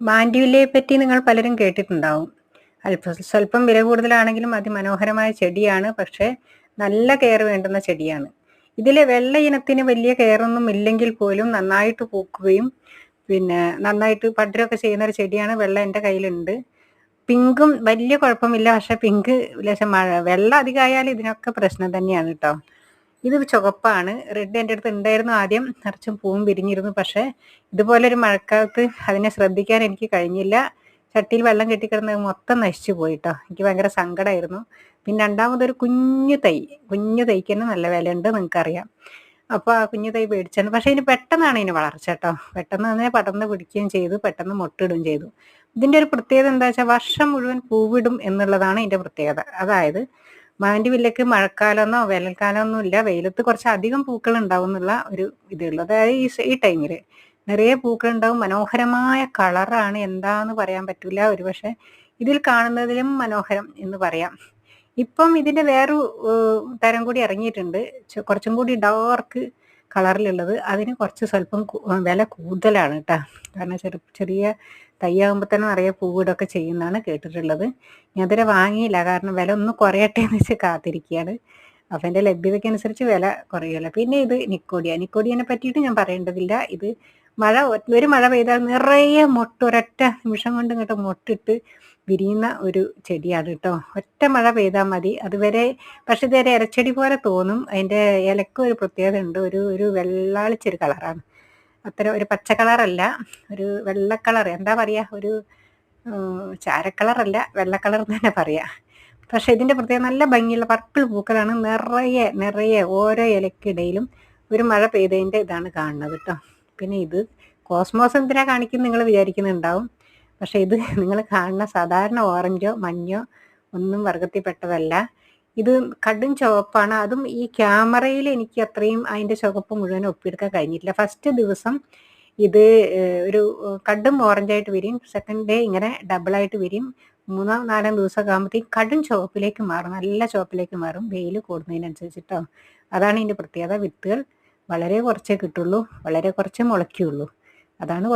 മാൻഡ്യുവില്ലയെ പറ്റി നിങ്ങൾ പലരും കേട്ടിട്ടുണ്ടാവും. അല്പ സ്വല്പം വില കൂടുതലാണെങ്കിലും അതിമനോഹരമായ ചെടിയാണ് പക്ഷേ നല്ല കെയർ വേണ്ടുന്ന ചെടിയാണ്. ഇതിലെ വെള്ള ഇനത്തിന് വലിയ കെയറൊന്നും ഇല്ലെങ്കിൽ പോലും നന്നായിട്ട് പൂക്കുകയും പിന്നെ നന്നായിട്ട് പടരൊക്കെ ചെയ്യുന്ന ഒരു ചെടിയാണ് വെള്ള എന്റെ കയ്യിലുണ്ട്. പിങ്കും വലിയ കുഴപ്പമില്ല പക്ഷെ പിങ്ക് ലേശം മഴ വെള്ളം അധികമായാലും ഇതിനൊക്കെ പ്രശ്നം തന്നെയാണ് കേട്ടോ ഇത് ചുവപ്പാണ്. റെഡ് എന്റെ അടുത്ത് ഉണ്ടായിരുന്നു ആദ്യം. നിറച്ചും പൂവും വിരിഞ്ഞിരുന്നു. പക്ഷേ ഇതുപോലെ ഒരു മഴക്കാലത്ത് അതിനെ ശ്രദ്ധിക്കാൻ എനിക്ക് കഴിഞ്ഞില്ല. ചട്ടിയിൽ വെള്ളം കെട്ടിക്കിടന്നത് മൊത്തം നശിച്ചു പോയിട്ടോ എനിക്ക് ഭയങ്കര സങ്കടമായിരുന്നു പിന്നെ രണ്ടാമതൊരു കുഞ്ഞു തൈ. കുഞ്ഞു തൈക്ക് തന്നെ നല്ല വിലയുണ്ട് നിങ്ങൾക്കറിയാം. അപ്പോൾ ആ കുഞ്ഞു തൈ പേടിച്ചാണ് പക്ഷേ ഇതിന് പെട്ടെന്നാണ് ഇതിന് വളർച്ച കേട്ടോ പെട്ടെന്ന് തന്നെ പടർന്ന് പിടിക്കുകയും ചെയ്തു. പെട്ടെന്ന് മുട്ടിടുകയും ചെയ്തു. ഇതിന്റെ ഒരു പ്രത്യേകത എന്താ വെച്ചാൽ വർഷം മുഴുവൻ പൂവിടും എന്നുള്ളതാണ് ഇതിന്റെ പ്രത്യേകത. അതായത് മാൻഡിവില്ലക്ക് മഴക്കാലമെന്നോ വേനൽക്കാലമൊന്നും ഇല്ല. വെയിലത്ത് കുറച്ച് അധികം പൂക്കൾ ഉണ്ടാവും എന്നുള്ള ഒരു ഇതുള്ളൂ അതായത് ഈ ഈ ടൈമിൽ നിറയെ പൂക്കൾ ഉണ്ടാവും. മനോഹരമായ കളറാണ് എന്താന്ന് പറയാൻ പറ്റില്ല ഒരുപക്ഷെ ഇതിൽ കാണുന്നതിലും മനോഹരം എന്ന് പറയാം. ഇപ്പം ഇതിന്റെ വേറൊരു തരം കൂടി ഇറങ്ങിയിട്ടുണ്ട്. കുറച്ചും കൂടി ഡാർക്ക് കളറിലുള്ളത്. അതിന് കുറച്ച് സ്വല്പം വില കൂടുതലാണ് കേട്ടോ കാരണം ചെറു ചെറിയ തയ്യാകുമ്പോൾ തന്നെ നിറയെ പൂവിടൊക്കെ ചെയ്യുന്നതാണ് കേട്ടിട്ടുള്ളത്. ഞാൻ ഇതുവരെ വാങ്ങിയില്ല. കാരണം വില ഒന്ന് കുറയട്ടെ എന്ന് വെച്ച് കാത്തിരിക്കുകയാണ്. അപ്പം എന്റെ ലഭ്യതയ്ക്കനുസരിച്ച് വില കുറയുമല്ലോ. പിന്നെ ഇത് നിക്കോഡിയ നിക്കോഡിയനെ പറ്റിയിട്ട് ഞാൻ പറയേണ്ടതില്ല. ഇത് മഴ ഒരു മഴ പെയ്താൽ നിറയെ മൊട്ട് ഒരൊറ്റ നിമിഷം കൊണ്ട് ഇങ്ങോട്ട് മൊട്ടിട്ട് വിരിയുന്ന ഒരു ചെടിയാണ് കേട്ടോ. ഒറ്റ മഴ പെയ്താൽ മതി. അതുവരെ പക്ഷെ ഇതുവരെ ഇരച്ചെടി പോലെ തോന്നും. അതിന്റെ ഇലക്ക് ഒരു പ്രത്യേകത ഉണ്ട് ഒരു ഒരു വെള്ളാളിച്ചൊരു കളറാണ്. അത്തരം ഒരു പച്ച കളറല്ല ഒരു വെള്ള കളർ. എന്താ പറയുക ഒരു ചാരക്കളറല്ല വെള്ള കളർ തന്നെ പറയാം. പക്ഷേ ഇതിന്റെ പ്രത്യേകം നല്ല ഭംഗിയുള്ള പർപ്പിൾ പൂക്കളാണ് നിറയെ നിറയെ ഓരോ ഇലക്കിടയിലും ഒരു മഴ പെയ്തതിന്റെ ഇതാണ് കാണുന്നത് കേട്ടോ പിന്നെ ഇത് കോസ്മോസ് എന്തിനാ കാണിക്കും നിങ്ങൾ വിചാരിക്കുന്നുണ്ടാവും. പക്ഷേ ഇത് നിങ്ങൾ കാണുന്ന സാധാരണ ഓറഞ്ചോ മഞ്ഞോ ഒന്നും വർഗത്തിൽപ്പെട്ടതല്ല. ഇത് കടും ചുവപ്പാണ്. അതും ഈ ക്യാമറയിൽ എനിക്ക് അത്രയും അതിന്റെ ചുവപ്പ് മുഴുവൻ ഒപ്പിയെടുക്കാൻ കഴിഞ്ഞിട്ടില്ല. ഫസ്റ്റ് ദിവസം ഇത് ഒരു കടും ഓറഞ്ചായിട്ട് വരും. സെക്കൻഡ് ഡേ ഇങ്ങനെ ഡബിളായിട്ട് വരും. മൂന്നാം നാലാം ദിവസമൊക്കെ ആകുമ്പോഴത്തേക്കും കടും ചുവപ്പിലേക്ക് മാറും. നല്ല ചുവപ്പിലേക്ക് മാറും. വെയിൽ കൂടുന്നതിനനുസരിച്ചിട്ടോ. അതാണ് ഇതിന്റെ പ്രത്യേകത. വിത്തുകൾ വളരെ കുറച്ചേ കിട്ടുള്ളൂ. വളരെ കുറച്ചേ മുളയ്ക്കുള്ളൂ. അതാണ്